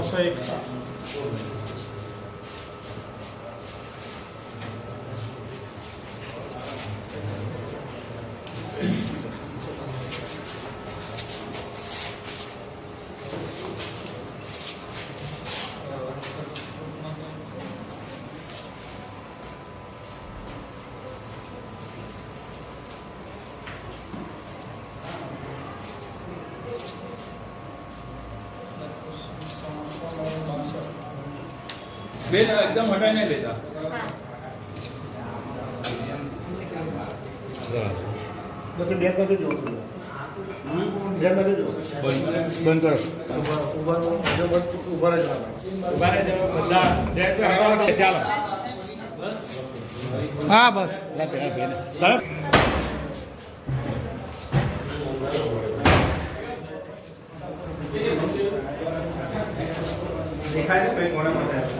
mosaics બેન એકદમ હટાઈને લેતા. પછી બે બાજુ જો બે બંધ કરો. ઊભા ઊભા ઊભા બધા ચાલો. હા બસ. દેખાય ને કઈ મોડા મોડા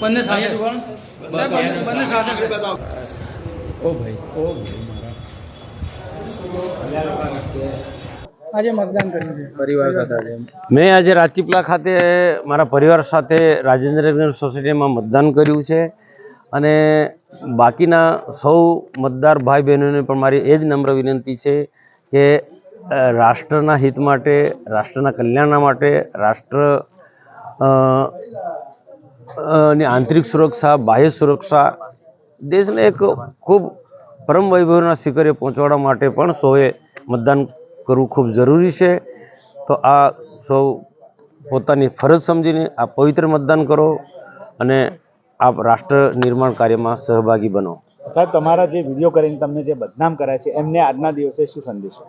બંને- બંને સાથે? આજે મતદાન કર્યું છે. મેં આજે રાજપીપલા ખાતે મારા પરિવાર સાથે રાજેન્દ્રનગર સોસાયટીમાં મતદાન કર્યું છે અને બાકીના સૌ મતદાર ભાઈ બહેનોને પણ મારી એ જ નમ્ર વિનંતી છે કે રાષ્ટ્રના હિત માટે રાષ્ટ્રના કલ્યાણના માટે રાષ્ટ્ર અ, અ, ની આંતરિક સુરક્ષા બાહ્ય સુરક્ષા દેશને એક ખૂબ પરમ વૈભવના શિખરે પહોંચાડવા માટે પણ સૌએ મતદાન કરવું ખૂબ જરૂરી છે. તો આ સૌ પોતાની ફરજ સમજીને આ પવિત્ર મતદાન કરો અને આપ રાષ્ટ્ર નિર્માણ કાર્યમાં સહભાગી બનો. સાહેબ તમારા જે વીડિયો કરીને તમને જે બદનામ કરાય છે એમને આજના દિવસે શું સંદેશો?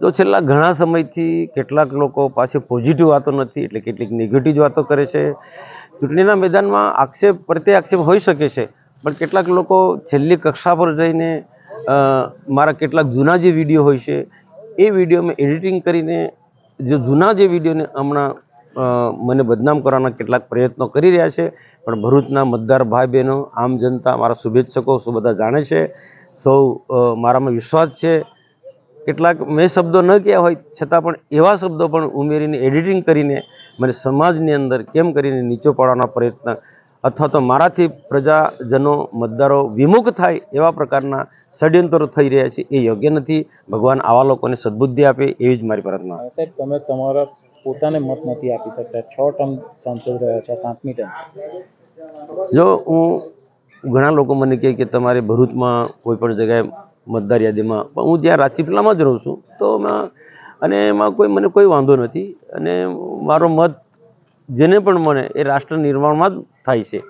તો છેલ્લા ઘણા સમયથી કેટલાક લોકો પાસે પોઝિટિવ વાતો નથી, એટલે કેટલીક નેગેટિવ વાતો કરે છે. ચૂંટણીના મેદાનમાં આક્ષેપ, પ્રત્યે આક્ષેપ હોઈ શકે છે, પણ કેટલાક લોકો છેલ્લી કક્ષા પર જઈને મારા કેટલાક જૂના જે વીડિયો હોય છે, એ વીડિયો મેં એડિટિંગ કરીને, જે જૂના જે વિડીયોને હમણાં મને બદનામ કરવાના કેટલાક પ્રયત્નો કરી રહ્યા છે. પણ ભરૂચના મતદાર ભાઈ બહેનો, આમ જનતા, મારા શુભેચ્છકો સૌ બધા જાણે છે? સૌ મારામાં વિશ્વાસ છે. કેટલાક મેં શબ્દો ન કહ્યા હોય છતાં પણ એવા શબ્દો પણ ઉમેરીને એડિટિંગ કરીને મને સમાજની અંદર કેમ કરીને નીચો પાડવાનો પ્રયત્ન અથવા તો મારાથી પ્રજાજનો મતદારો વિમુખ થાય એવા પ્રકારના ષડયંત્રો થઈ રહ્યા છે એ યોગ્ય નથી. ભગવાન આવા લોકોને સદબુદ્ધિ આપે એવી જ મારી પ્રાર્થના. સાહેબ તમે તમારા પોતાને મત નથી આપી શકતા. છ ટર્મ સાંસદ રહ્યા છે સાતમી ટર્મ. જો હું ઘણા લોકો મને કહે કે તમારે ભરૂચમાં કોઈ પણ જગ્યાએ મતદાર યાદીમાં. પણ હું ત્યાં રાજપીપલામાં જ રહું છું, તો અને એમાં કોઈ મને કોઈ વાંધો નથી. અને મારો મત જેને પણ મને એ રાષ્ટ્ર નિર્માણમાં જ થાય છે.